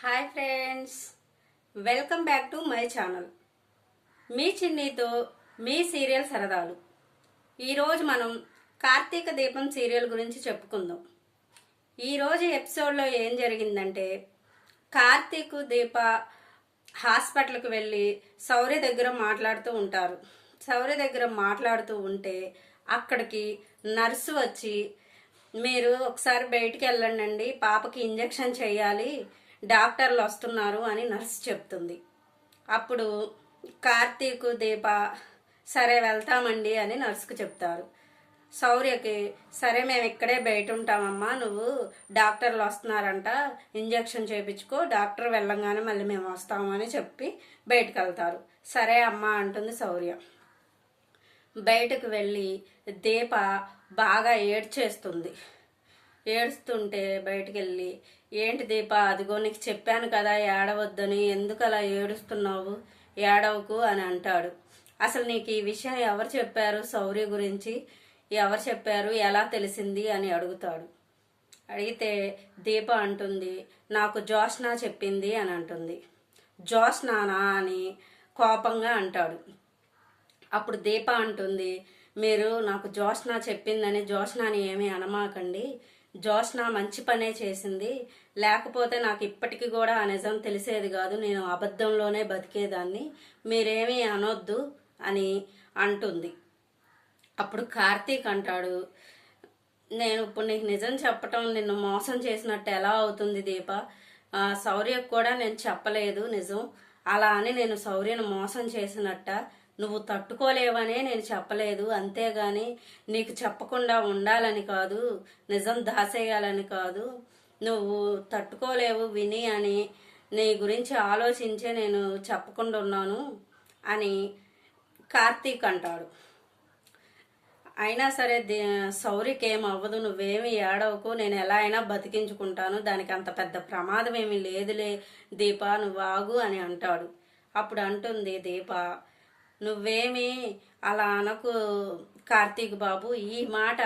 Hi friends. Welcome back to my channel. మీ చిన్నీతో మీ serial సరదాలు. ఈరోజు మనం కార్తీక దీపం సీరియల్ గురించి చెప్పుకుందాం. ఈరోజు ఎపిసోడ్లో ఏం జరిగిందంటే కార్తీక్ దీప హాస్పిటల్కి వెళ్ళి సౌర్య దగ్గర మాట్లాడుతూ ఉంటారు. సౌర్య దగ్గర మాట్లాడుతూ ఉంటే అక్కడికి నర్సు వచ్చి మీరు ఒకసారి బయటికి వెళ్ళండి పాపకి ఇంజెక్షన్ చేయాలి డాక్టర్లు వస్తున్నారు అని నర్సు చెప్తుంది. అప్పుడు కార్తీక్ దీప సరే వెళ్తామండి అని నర్సుకు చెప్తారు. శౌర్యకి సరే మేము ఇక్కడే బయట ఉంటామమ్మా నువ్వు డాక్టర్లు వస్తున్నారంట ఇంజెక్షన్ చేయించుకో డాక్టర్ వెళ్ళంగానే మళ్ళీ మేము వస్తాము అని చెప్పి బయటకు వెళ్తారు సరే అమ్మా అంటుంది శౌర్య బయటకు వెళ్ళి దీప బాగా ఏడ్చేస్తుంది. ఏడుస్తుంటే బయటకు వెళ్ళి ఏంటి దీప? అదిగో నీకు చెప్పాను కదా ఏడవద్దని. ఎందుకు అలా ఏడుస్తున్నావు? ఏడవకు అని అంటాడు. అసలు నీకు ఈ విషయం ఎవరు చెప్పారు? శౌర్య గురించి ఎవరు చెప్పారు? ఎలా తెలిసింది? అని అడుగుతాడు. అడిగితే దీప అంటుంది నాకు జోష్నా చెప్పింది అని అంటుంది. జోష్నానా అని కోపంగా అంటాడు. అప్పుడు దీప అంటుంది మీరు నాకు జోష్నా చెప్పిందని జోష్నాని ఏమీ అనమాకండి. జోష్న మంచి పనే చేసింది. లేకపోతే నాకు ఇప్పటికీ కూడా ఆ నిజం తెలిసేది కాదు. నేను అబద్ధంలోనే బతికేదాన్ని. మీరేమీ అనొద్దు అని అంటుంది. అప్పుడు కార్తీక్ అంటాడు నేను ఇప్పుడు నీకు నిజం చెప్పటం నిన్ను మోసం చేసినట్టు ఎలా అవుతుంది దీప? శౌర్యకు కూడా నేను చెప్పలేదు నిజం. అలా అని నేను శౌర్యను మోసం చేసినట్ట? నువ్వు తట్టుకోలేవనే నేను చెప్పలేదు. అంతేగాని నీకు చెప్పకుండా ఉండాలని కాదు నిజం దాసేయాలని కాదు. నువ్వు తట్టుకోలేవు విని అని నీ గురించి ఆలోచించే నేను చెప్పకుండా ఉన్నాను అని కార్తీక్ అంటాడు. అయినా సరే దీ శౌర్యకి ఏం అవ్వదు నువ్వేమి ఏడవకు నేను ఎలా అయినా బతికించుకుంటాను దానికి అంత పెద్ద ప్రమాదం ఏమీ లేదులే దీప నువ్వు ఆగు అని అంటాడు. అప్పుడు అంటుంది దీప నువ్వేమి అలా అనకు కార్తీక్ బాబు. ఈ మాట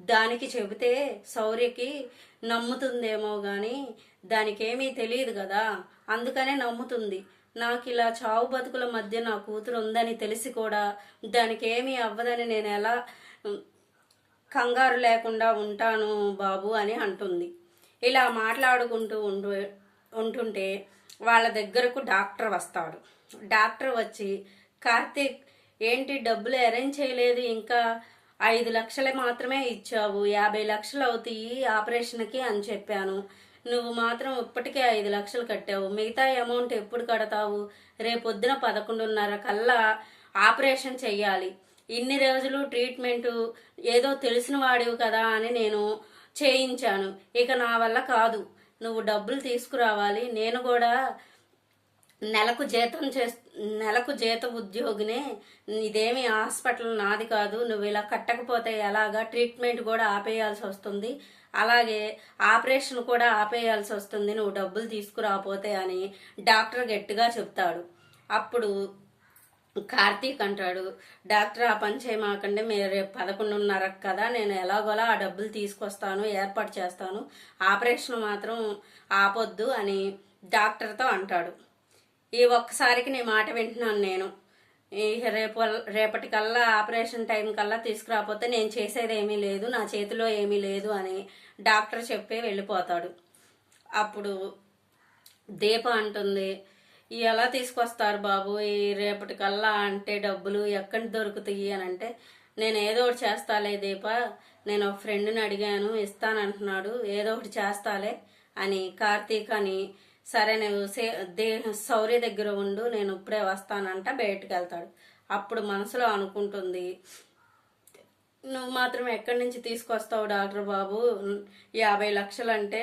దానికి చెబితే శౌర్యకి నమ్ముతుందేమో గాని దానికేమీ తెలియదు కదా. అందుకనే నమ్ముతుంది. నాకు ఇలా చావు బతుకుల మధ్య నా కూతురు ఉందని తెలిసి కూడా దానికేమీ అవ్వదని నేను ఎలా కంగారు లేకుండా ఉంటాను బాబు అని అంటుంది. ఇలా మాట్లాడుకుంటూ ఉండు ఉంటుంటే వాళ్ళ దగ్గరకు డాక్టర్ వస్తాడు. డాక్టర్ వచ్చి కార్తీక్ ఏంటి డబ్బులు అరేంజ్ చేయలేదు ఇంకా? ఐదు లక్షలే మాత్రమే ఇచ్చావు యాభై లక్షలు అవుతాయి ఆపరేషన్కి అని చెప్పాను. నువ్వు మాత్రం ఇప్పటికే ఐదు లక్షలు కట్టావు. మిగతా అమౌంట్ ఎప్పుడు కడతావు? రేపొద్దున పదకొండున్నర కల్లా ఆపరేషన్ చెయ్యాలి. ఇన్ని రోజులు ట్రీట్మెంటు ఏదో తెలిసిన వాడివి కదా అని నేను చేయించాను. ఇక నా వల్ల కాదు. నువ్వు డబ్బులు తీసుకురావాలి. నేను కూడా నెలకు జీతం చే నెలకు జీత ఉద్యోగినే ఇదేమి హాస్పిటల్ నాది కాదు. నువ్వు ఇలా కట్టకపోతే ఎలాగా ట్రీట్మెంట్ కూడా ఆపేయాల్సి వస్తుంది. అలాగే ఆపరేషన్ కూడా ఆపేయాల్సి వస్తుంది. నువ్వు డబ్బులు తీసుకురాపోతే అని డాక్టర్ గట్టిగా చెప్తాడు. అప్పుడు కార్తీక్ అంటాడు డాక్టర్ ఆ పని చేయమాకండి. మీరు రేపు పదకొండున్నర కదా. నేను ఎలాగోలా ఆ డబ్బులు తీసుకొస్తాను ఏర్పాటు చేస్తాను. ఆపరేషన్ మాత్రం ఆపొద్దు అని డాక్టర్తో అంటాడు. ఈ ఒక్కసారికి నీ మాట వింటున్నాను నేను. ఈ రేపు రేపటికల్లా ఆపరేషన్ టైం కల్లా తీసుకురాకపోతే నేను చేసేది ఏమీ లేదు నా చేతిలో ఏమీ లేదు అని డాక్టర్ చెప్పే వెళ్ళిపోతాడు. అప్పుడు దీప అంటుంది ఎలా తీసుకొస్తారు బాబు? ఈ రేపటికల్లా అంటే డబ్బులు ఎక్కడ దొరుకుతాయి? అని అంటే నేను ఏదో ఒకటి చేస్తాలే దీప నేను ఒక ఫ్రెండ్ని అడిగాను ఇస్తానంటున్నాడు ఏదో ఒకటి చేస్తాలే అని కార్తీక్ అని సరే నువ్వు సే దే సౌర్య దగ్గర ఉండు నేను ఇప్పుడే వస్తానంట బయటకు వెళ్తాడు. అప్పుడు మనసులో అనుకుంటుంది నువ్వు మాత్రం ఎక్కడి నుంచి తీసుకొస్తావు డాక్టర్ బాబు? యాభై లక్షలు అంటే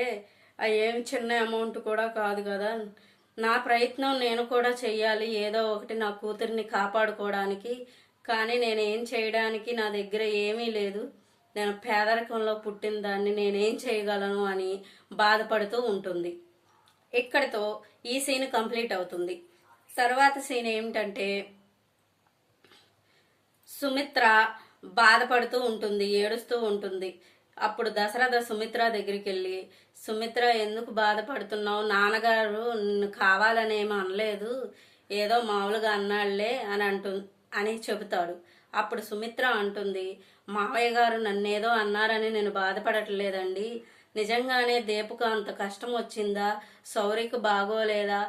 ఏం ఏమి చిన్న అమౌంట్ కూడా కాదు కదా. నా ప్రయత్నం నేను కూడా చెయ్యాలి ఏదో ఒకటి నా కూతురిని కాపాడుకోవడానికి. కానీ నేను ఏం చేయడానికి నా దగ్గర ఏమీ లేదు. నేను పేదరికంలో పుట్టిన దాన్ని నేనేం చేయగలను అని బాధపడుతూ ఉంటుంది. ఇక్కడితో ఈ సీన్ కంప్లీట్ అవుతుంది. తర్వాత సీన్ ఏమిటంటే సుమిత్ర బాధపడుతూ ఉంటుంది ఏడుస్తూ ఉంటుంది. అప్పుడు దశరథ సుమిత్ర దగ్గరికి వెళ్ళి సుమిత్ర ఎందుకు బాధపడుతున్నావు? నాన్నగారు నిన్ను కావాలనేమో అనలేదు. ఏదో మామూలుగా అన్నాళ్ళే అని అంటు అని చెబుతాడు. అప్పుడు సుమిత్ర అంటుంది మావయ్య గారు నన్నేదో అన్నారని నేను బాధపడట్లేదండి. నిజంగానే దీపకు అంత కష్టం వచ్చిందా? సౌరికి బాగోలేదా?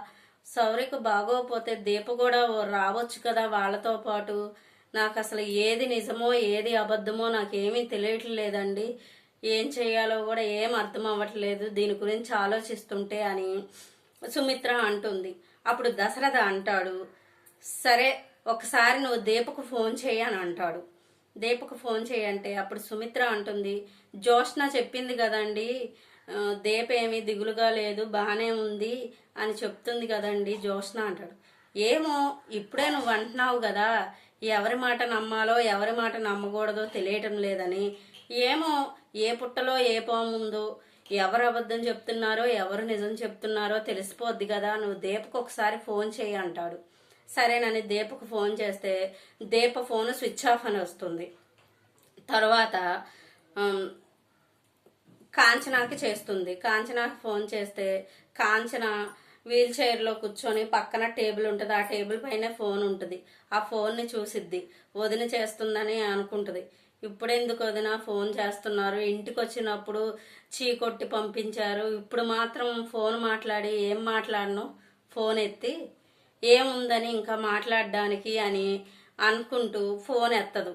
సౌరికి బాగోపోతే దీప కూడా రావచ్చు కదా వాళ్ళతో పాటు? నాకు అసలు ఏది నిజమో ఏది అబద్ధమో నాకేమీ తెలియట్లేదండి. ఏం చేయాలో కూడా ఏం అర్థం అవ్వట్లేదు దీని గురించి ఆలోచిస్తుంటే అని సుమిత్ర అంటుంది. అప్పుడు దశరథ అంటాడు సరే ఒకసారి నువ్వు దీపకు ఫోన్ చేయని అంటాడు. దీపకు ఫోన్ చేయంటే అప్పుడు సుమిత్ర అంటుంది జోష్న చెప్పింది కదండి దీప ఏమీ దిగులుగా లేదు బాగానే ఉంది అని చెప్తుంది కదండి జోష్న అంటాడు. ఏమో ఇప్పుడే నువ్వు అంటున్నావు కదా ఎవరి మాట నమ్మాలో ఎవరి మాట నమ్మకూడదో తెలియటం లేదని. ఏమో ఏ పుట్టలో ఏ పాము ఉందో ఎవరు అబద్ధం చెప్తున్నారో ఎవరు నిజం చెప్తున్నారో తెలిసిపోద్ది కదా నువ్వు దీపకు ఒకసారి ఫోన్ చేయి అంటాడు. సరేనని దీపకు ఫోన్ చేస్తే దీప ఫోన్ స్విచ్ ఆఫ్ అని వస్తుంది. తర్వాత కాంచనాకి చేస్తుంది. కాంచనాకి ఫోన్ చేస్తే కాంచన వీల్ చైర్లో కూర్చొని పక్కన టేబుల్ ఉంటుంది. ఆ టేబుల్ పైన ఫోన్ ఉంటుంది. ఆ ఫోన్ని చూసిద్ది. వదిన చేస్తుందని అనుకుంటుంది. ఇప్పుడెందుకు వదిన ఫోన్ చేస్తున్నారు? ఇంటికి వచ్చినప్పుడు చీ కొట్టి పంపించారు. ఇప్పుడు మాత్రం ఫోన్ మాట్లాడి ఏం మాట్లాడను? ఫోన్ ఎత్తి ఏముందని ఇంకా మాట్లాడడానికి అని అనుకుంటూ ఫోన్ ఎత్తదు.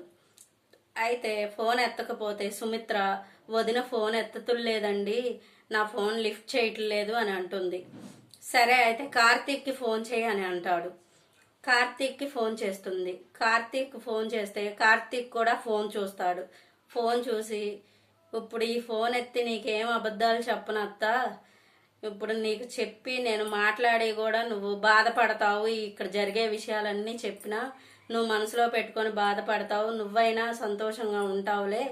అయితే ఫోన్ ఎత్తకపోతే సుమిత్ర వదిన ఫోన్ ఎత్తతులేదండి నా ఫోన్ లిఫ్ట్ చేయట్లేదు అని అంటుంది. సరే అయితే కార్తీక్కి ఫోన్ చేయి అని అంటాడు. కార్తీక్కి ఫోన్ చేస్తుంది. కార్తీక్ ఫోన్ చేస్తే కార్తీక్ కూడా ఫోన్ చూస్తాడు. ఫోన్ చూసి ఇప్పుడు ఈ ఫోన్ ఎత్తి నీకేం అబద్ధాలు చెప్పనత్తా? ఇప్పుడు నీకు చెప్పి నేను మాట్లాడి కూడా నువ్వు బాధపడతావు. ఇక్కడ జరిగే విషయాలన్నీ చెప్పినా నువ్వు మనసులో పెట్టుకొని బాధపడతావు. నువ్వైనా సంతోషంగా ఉంటావులే.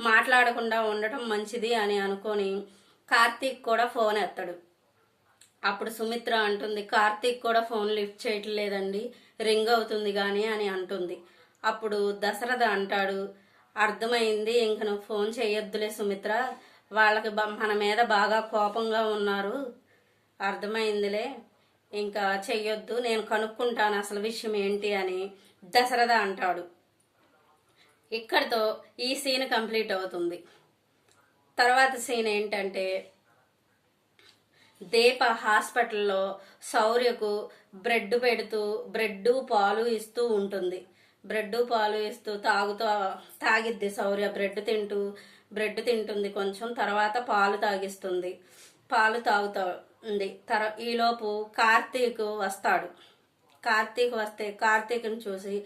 మాట్లాడకుండా ఉండటం మంచిది అని అనుకొని కార్తీక్ కూడా ఫోన్ ఎత్తాడు. అప్పుడు సుమిత్ర అంటుంది కార్తీక్ కూడా ఫోన్ లిఫ్ట్ చేయట్లేదండి. రింగ్ అవుతుంది కానీ అని అంటుంది. అప్పుడు దశరథ అంటాడు అర్థమైంది ఇంక నువ్వు ఫోన్ చేయొద్దులే సుమిత్ర. వాళ్ళకి మన మీద బాగా కోపంగా ఉన్నారు. అర్థమైందిలే. ఇంకా చెయ్యొద్దు నేను కనుక్కుంటాను అసలు విషయం ఏంటి అని దశరథ అంటాడు. ఇక్కడితో ఈ సీన్ కంప్లీట్ అవుతుంది. తర్వాత సీన్ ఏంటంటే దీప హాస్పిటల్లో శౌర్యకు బ్రెడ్ పెడుతూ బ్రెడ్ పాలు ఇస్తూ ఉంటుంది. బ్రెడ్ పాలు ఇస్తూ తాగుతూ తాగిద్ది శౌర్య బ్రెడ్ తింటూ బ్రెడ్ తింటుంది కొంచెం తర్వాత పాలు తాగిస్తుంది. పాలు తాగుతుంది. తర ఈలోపు కార్తీక్ వస్తాడు. కార్తీక్ వస్తే కార్తీక్ని చూసి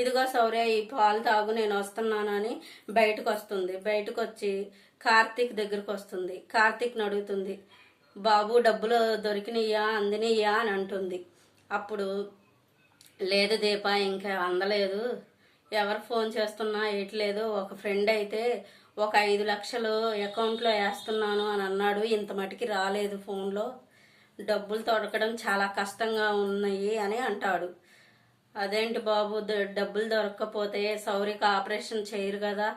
ఇదిగో సౌర్య ఈ పాలు తాగు నేను వస్తున్నానని బయటకు వస్తుంది బయటకు వచ్చి కార్తీక్ దగ్గరకు వస్తుంది కార్తీక్ని అడుగుతుంది బాబు డబ్బులు దొరికినయ్యా అందినయ్యా అని అంటుంది. అప్పుడు లేదు దీప ఇంకా అందలేదు. ఎవరు ఫోన్ చేస్తున్నా ఏట్లేదు ఒక ఫ్రెండ్ అయితే ఒక ఐదు లక్షలు అకౌంట్లో వేస్తున్నాను అని అన్నాడు. ఇంత మటుకి రాలేదు ఫోన్లో. డబ్బులు దొరకడం చాలా కష్టంగా ఉన్నాయి అని అంటాడు. అదేంటి బాబు డబ్బులు దొరకకపోతే సౌరికి ఆపరేషన్ చేయరు కదా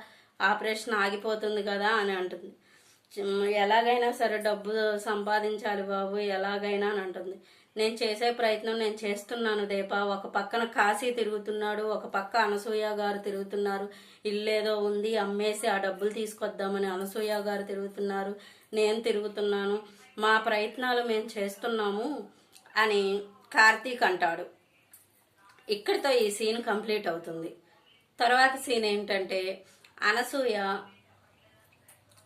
ఆపరేషన్ ఆగిపోతుంది కదా అని అంటుంది. ఎలాగైనా సరే డబ్బు సంపాదించాలి బాబు ఎలాగైనా అని అంటుంది. నేను చేసే ప్రయత్నం నేను చేస్తున్నాను దీప ఒక పక్కన కాశీ తిరుగుతున్నాడు ఒక పక్క అనసూయ గారు తిరుగుతున్నారు. ఇల్లేదో ఉంది అమ్మేసి ఆ డబ్బులు తీసుకొద్దామని అనసూయ గారు తిరుగుతున్నారు. నేను తిరుగుతున్నాను మా ప్రయత్నాలు మేము చేస్తున్నాము అని కార్తీక్ అంటాడు. ఇక్కడితో ఈ సీన్ కంప్లీట్ అవుతుంది. తర్వాత సీన్ ఏంటంటే అనసూయ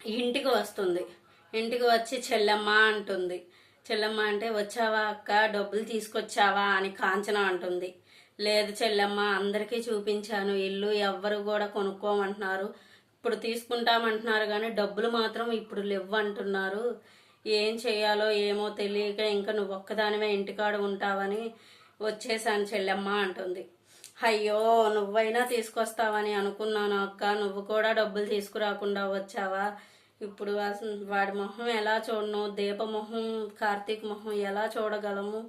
ఇంటికి వస్తుంది. ఇంటికి వచ్చి చెల్లెమ్మ అంటుంది. చెల్లమ్మ అంటే వచ్చావా అక్క? డబ్బులు తీసుకొచ్చావా? అని కాంచన అంటుంది. లేదు చెల్లెమ్మ అందరికీ చూపించాను. ఇల్లు ఎవ్వరు కూడా కొనుక్కోమంటున్నారు. ఇప్పుడు తీసుకుంటామంటున్నారు కానీ డబ్బులు మాత్రం ఇప్పుడు లేవు అంటున్నారు ఏం చేయాలో ఏమో తెలియక ఇంకా నువ్వు ఒక్కదానివే ఇంటికాడ ఉంటావని వచ్చేసాను చెల్లెమ్మ అంటుంది. అయ్యో నువ్వైనా తీసుకొస్తావని అనుకున్నాను అక్క. నువ్వు కూడా డబ్బులు తీసుకురాకుండా వచ్చావా? ఇప్పుడు అసలు వాడి మొహం ఎలా చూడను? దీప మొహం కార్తీక్ మొహం ఎలా చూడగలము?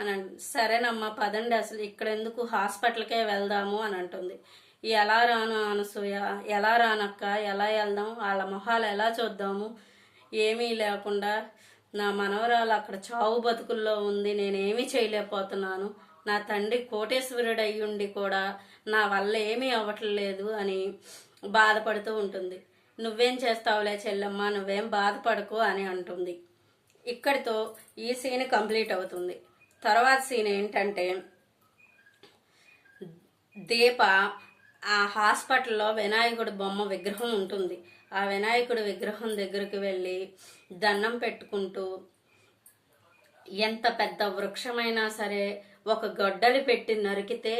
అని సరేనమ్మా పదండి అసలు ఇక్కడ ఎందుకు హాస్పిటల్కే వెళ్దాము అని అంటుంది. ఎలా రాను అనసూయ? ఎలా రానక్క? ఎలా వెళ్దాం? వాళ్ళ మొహాలు ఎలా చూద్దాము? ఏమీ లేకుండా నా మనవరాలు అక్కడ చావు బతుకుల్లో ఉంది నేనేమీ చేయలేకపోతున్నాను. నా తండ్రి కోటేశ్వరుడు అయ్యుండి కూడా నా వల్ల ఏమీ అవ్వట్లేదు అని బాధపడుతూ ఉంటుంది. నువ్వేం చేస్తావులే చెల్లెమ్మ నువ్వేం బాధపడకు అని అంటుంది. ఇక్కడితో ఈ సీన్ కంప్లీట్ అవుతుంది. తర్వాత సీన్ ఏంటంటే దీప ఆ హాస్పిటల్లో వినాయకుడి బొమ్మ విగ్రహం ఉంటుంది. ఆ వినాయకుడి విగ్రహం దగ్గరికి వెళ్ళి దండం పెట్టుకుంటూ ఎంత పెద్ద వృక్షమైనా సరే ఒక గొడ్డలి పెట్టి నరికితే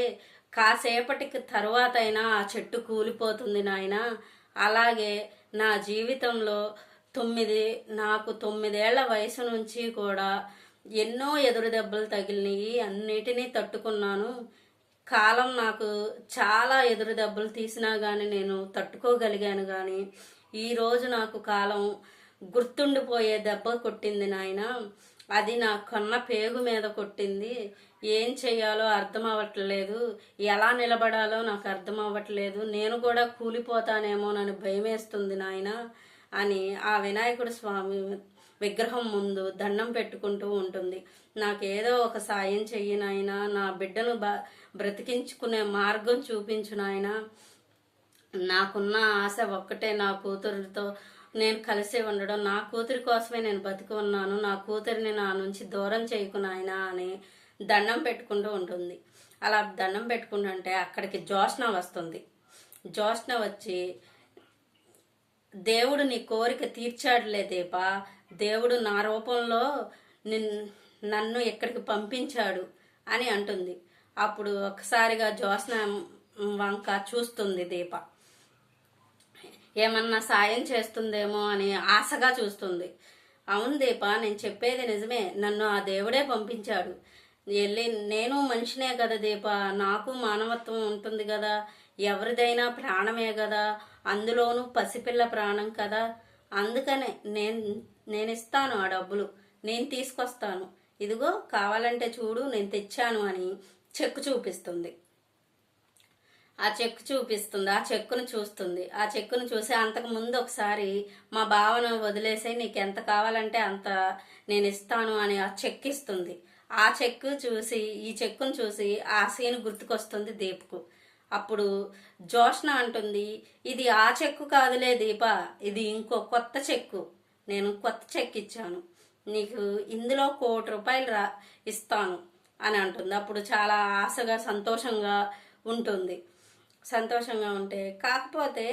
కాసేపటికి తర్వాత అయినా ఆ చెట్టు కూలిపోతుంది నాయనా. అలాగే నా జీవితంలో తొమ్మిది నాకు తొమ్మిదేళ్ళ వయసు నుంచి కూడా ఎన్నో ఎదురు దెబ్బలు తగిలినాయి అన్నిటినీ తట్టుకున్నాను. కాలం నాకు చాలా ఎదురు దెబ్బలు తీసినా కానీ నేను తట్టుకోగలిగాను కానీ ఈరోజు నాకు కాలం గుర్తుండిపోయే దెబ్బ కొట్టింది నాయన. అది నా కొన్న పేగు మీద కొట్టింది. ఏం చెయ్యాలో అర్థం అవ్వట్లేదు ఎలా నిలబడాలో నాకు అర్థం అవ్వట్లేదు నేను కూడా కూలిపోతానేమో నన్ను భయమేస్తుంది నాయన అని ఆ వినాయకుడు స్వామి విగ్రహం ముందు దండం పెట్టుకుంటూ ఉంటుంది. నాకేదో ఒక సాయం చెయ్యి నా బిడ్డను బ బ్రతికించుకునే మార్గం చూపించునాయన నాకున్న ఆశ ఒక్కటే నా కూతురుతో నేను కలిసి ఉండడం నా కూతురి కోసమే నేను బతికి ఉన్నాను నా కూతురిని నా నుంచి దూరం చేయకు నాయనా అని దండం పెట్టుకుంటూ ఉంటుంది. అలా దండం పెట్టుకుంటుంటే అక్కడికి జోష్న వస్తుంది. జోష్న వచ్చి దేవుడు నీ కోరిక తీర్చాడులే దీప దేవుడు నా రూపంలో నిన్ నన్ను ఎక్కడికి పంపించాడు అని అంటుంది. అప్పుడు ఒకసారిగా జ్యోత్స్న వంక చూస్తుంది దీప. ఏమన్నా సాయం చేస్తుందేమో అని ఆశగా చూస్తుంది. అవును దీప నేను చెప్పేది నిజమే. నన్ను ఆ దేవుడే పంపించాడు. వెళ్ళి నేను మనిషినే కదా దీప. నాకు మానవత్వం ఉంటుంది కదా. ఎవరిదైనా ప్రాణమే కదా. అందులోనూ పసిపిల్ల ప్రాణం కదా. అందుకనే నేను నేను ఇస్తాను ఆ డబ్బులు. నేను తీసుకొస్తాను. ఇదిగో కావాలంటే చూడు నేను తెచ్చాను అని చెక్కు చూపిస్తుంది. ఆ చెక్కు చూపిస్తుంది ఆ చెక్కును చూస్తుంది. ఆ చెక్కును చూసి అంతకు ముందు ఒకసారి మా భావన వదిలేసి నీకు ఎంత కావాలంటే అంత నేను ఇస్తాను అని ఆ చెక్ ఇస్తుంది. ఆ చెక్కు చూసి ఈ చెక్కును చూసి ఆ సీన్ గుర్తుకొస్తుంది దీప్కు. అప్పుడు జోష్న అంటుంది ఇది ఆ చెక్కు కాదులే దీప ఇది ఇంకో కొత్త చెక్కు. నేను కొత్త చెక్ ఇచ్చాను. నీకు ఇందులో కోటి రూపాయలు రా ఇస్తాను అని అంటుంది. అప్పుడు చాలా ఆశగా సంతోషంగా ఉంటుంది. సంతోషంగా ఉంటే. కాకపోతే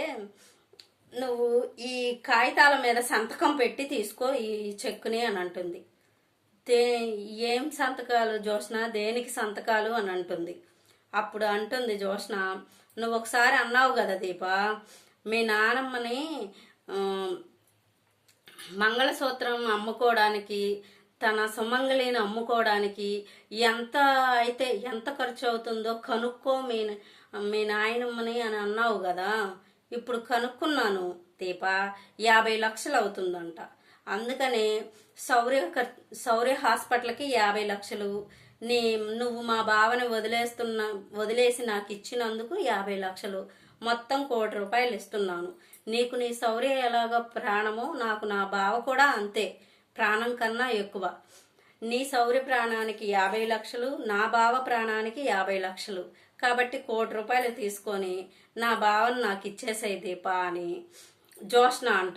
నువ్వు ఈ కాగితాల మీద సంతకం పెట్టి తీసుకో ఈ చెక్కుని అని అంటుంది. దే ఏం సంతకాలు జోష్న? దేనికి సంతకాలు అని అంటుంది. అప్పుడు అంటుంది జోష్న నువ్వు ఒకసారి అన్నావు కదా దీప మీ నానమ్మని మంగళసూత్రం అమ్ముకోవడానికి తన సుమంగళిని అమ్ముకోవడానికి ఎంత అయితే ఎంత ఖర్చు అవుతుందో కనుక్కో మీ మీ నాయనమ్మని అని అన్నావు కదా ఇప్పుడు కనుక్కున్నాను దీప యాభై లక్షలు అవుతుందంట. అందుకనే శౌర్య ఖర్- శౌర్య హాస్పిటల్కి యాభై లక్షలు నీ నువ్వు మా బావని వదిలేస్తున్న వదిలేసి నాకు ఇచ్చినందుకు యాభై లక్షలు మొత్తం కోటి రూపాయలు ఇస్తున్నాను. నీకు నీ శౌర్య ఎలాగో ప్రాణమో నాకు నా బావ కూడా అంతే ప్రాణం కన్నా ఎక్కువ. నీ శౌర్య ప్రాణానికి యాభై లక్షలు నా బావ ప్రాణానికి యాభై లక్షలు. కాబట్టి కోటి రూపాయలు తీసుకొని నా బావను నాకు ఇచ్చేసాయి దీపా అని జోష్న అంటుంది